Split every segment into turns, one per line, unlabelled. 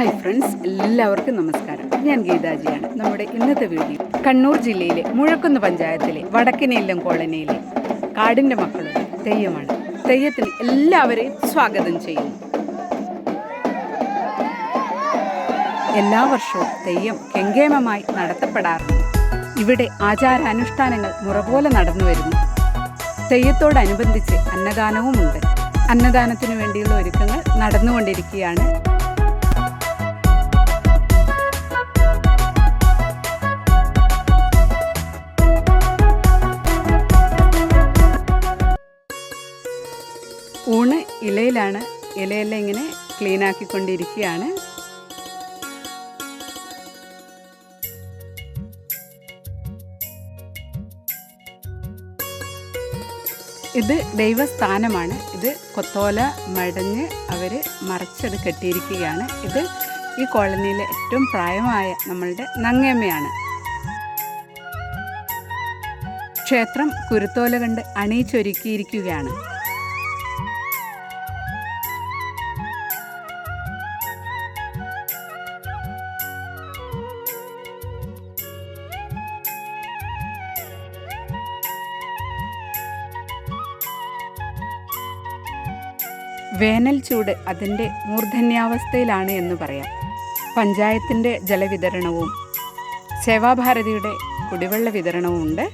Hi friends എല്ലാവർക്കും നമസ്കാരം. ഞാൻ ഗീതാജിയാണ്. നമ്മുടെ ഇന്നത്തെ വീഡിയോ കണ്ണൂർ ജില്ലയിലെ മുഴക്കുന്ന് പഞ്ചായത്തിലെ വടക്കിനെല്ലം കോളനിയിലെ കാടിന്റെ മക്കളുടെ തെയ്യമാണ്. തെയ്യത്തിന് എല്ലാവരെയും സ്വാഗതം ചെയ്യുന്നു. എല്ലാ വർഷവും തെയ്യം കെങ്കേമമായി നടത്തപ്പെടാറുണ്ട്. ഇവിടെ ആചാരാനുഷ്ഠാനങ്ങൾ മുറപോലെ നടന്നു വരുന്നു. തെയ്യത്തോടനുബന്ധിച്ച് അന്നദാനവുമുണ്ട്. അന്നദാനത്തിനു വേണ്ടിയുള്ള ഒരുക്കങ്ങൾ നടന്നുകൊണ്ടിരിക്കുകയാണ് ഇലയിലാണ് ഇലയെല്ലാം ഇങ്ങനെ ക്ലീൻ ആക്കിക്കൊണ്ടിരിക്കുകയാണ്. ഇത് ദൈവസ്ഥാനമാണ്. ഇത് കൊത്തോല മടഞ്ഞ് അവർ മറച്ചത് കെട്ടിയിരിക്കുകയാണ്. ഇത് ഈ കോളനിയിലെ ഏറ്റവും പ്രായമായ നമ്മളുടെ നങ്ങേമ്മയാണ്. ക്ഷേത്രം കുരുത്തോല കണ്ട് അണിയിച്ചൊരുക്കിയിരിക്കുകയാണ് വേനൽ ചൂട് അതിന്റെ മൂർധന്യാവസ്ഥയിലാണ് എന്ന് പറയാം. പഞ്ചായത്തിന്റെ ജലവിതരണവും സേവാഭാരതിയുടെ കുടിവെള്ള വിതരണവും ഉണ്ട്.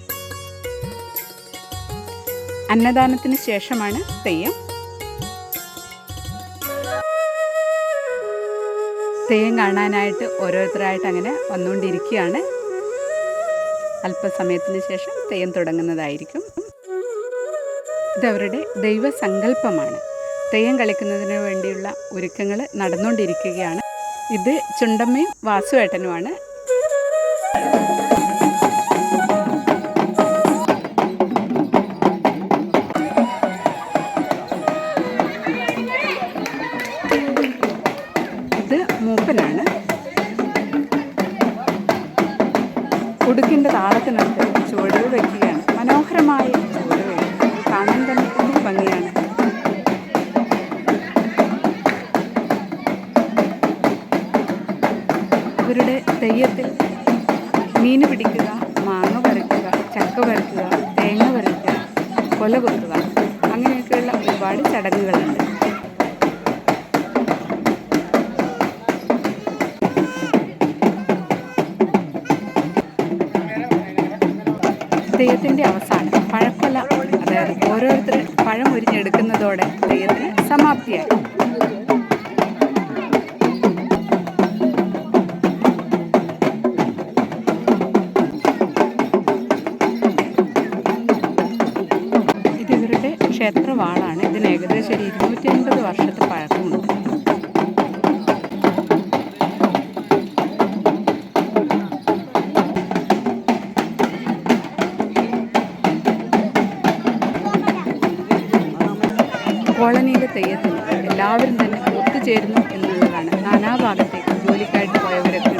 അന്നദാനത്തിന് ശേഷമാണ് തെയ്യം. തെയ്യം കാണാനായിട്ട് ഓരോരുത്തരായിട്ട് അങ്ങനെ വന്നുകൊണ്ടിരിക്കുകയാണ്. അല്പസമയത്തിന് ശേഷം തെയ്യം തുടങ്ങുന്നതായിരിക്കും. ഇതവരുടെ ദൈവസങ്കല്പമാണ്. തെയ്യം കളിക്കുന്നതിന് വേണ്ടിയുള്ള ഒരുക്കങ്ങൾ നടന്നുകൊണ്ടിരിക്കുകയാണ്. ഇത് ചുണ്ടമ്മയും വാസുവേട്ടനുമാണ്. ഇത് മൂപ്പനാണ്. ഉടുക്കിന്റെ താളത്തിനകത്ത് ഇവരുടെ തെയ്യത്തിൽ മീൻ പിടിക്കുക മാങ്ങ വരയ്ക്കുക ചക്ക വരയ്ക്കുക തേങ്ങ വരയ്ക്കുക കൊല കൊത്തുക അങ്ങനെയൊക്കെയുള്ള ഒരുപാട് ചടങ്ങുകളുണ്ട്. തെയ്യത്തിന്റെ അവസാനം പഴക്കൊല അതായത് ഓരോരുത്തർ പഴം ഉരിഞ്ഞെടുക്കുന്നതോടെ തെയ്യത്തിന് സമാപ്തിയായി. ഏകദേശം ഇരുന്നൂറ്റി അൻപത് വർഷത്തെ പഴക്കമുണ്ട്. കോളനിയിലെ തെയ്യത്തിന് എല്ലാവരും തന്നെ ഒത്തുചേരുന്നു എന്നുള്ളതാണ് നാനാഭാഗത്തേക്ക് ജോലിക്കായിട്ട് പോയവരൊക്കെ.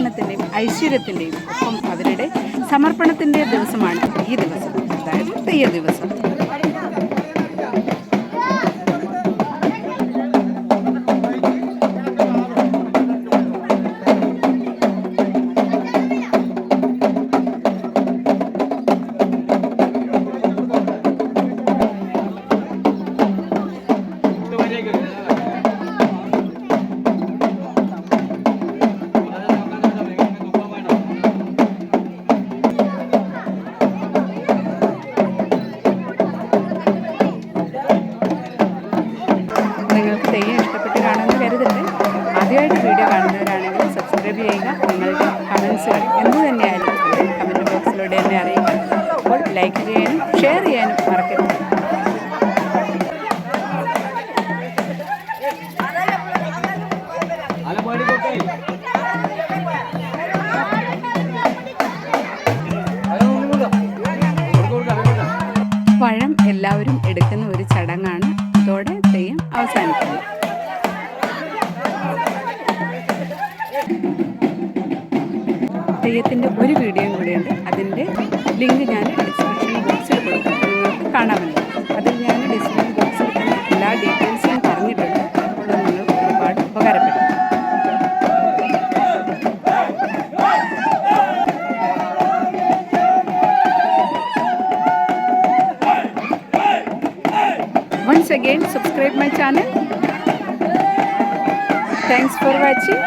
സമാധാനത്തിന്റെയും ഐശ്വര്യത്തിന്റെയും ഒപ്പം അവരുടെ സമർപ്പണത്തിന്റെ ദിവസമാണ് ഈ ദിവസം. അതായത് തെയ്യ ദിവസം. വീഡിയോ കാണുന്നവരാണെങ്കിൽ സബ്സ്ക്രൈബ് ചെയ്യുക നിങ്ങളുടെ കമൻസുകൾ എന്ത് തന്നെയായാലും കമന്റ് ബോക്സിലൂടെ തന്നെ അറിയിക്കുക. അപ്പോൾ ലൈക്ക് ചെയ്യാനും ഷെയർ ചെയ്യാനും മറക്കരുത്. തെയ്യത്തിന്റെ ഒരു വീഡിയോയും കൂടിയുണ്ട് അതിന്റെ ലിങ്ക് ഞാൻ ഡിസ്ക്രിപ്ഷൻ ബോക്സിൽ കൊടുക്കാം. നിങ്ങൾക്ക് കാണാമല്ലോ. അതിൽ ഞാൻ ഡിസ്ക്രിപ്ഷൻ ബോക്സിൽ തന്നെ എല്ലാ ഡീറ്റെയിൽസും പറഞ്ഞിട്ടുണ്ട്. അപ്പോൾ നിങ്ങൾക്ക് ഒരുപാട് ഉപകാരപ്പെടും. Once again subscribe my channel. Thanks for watching.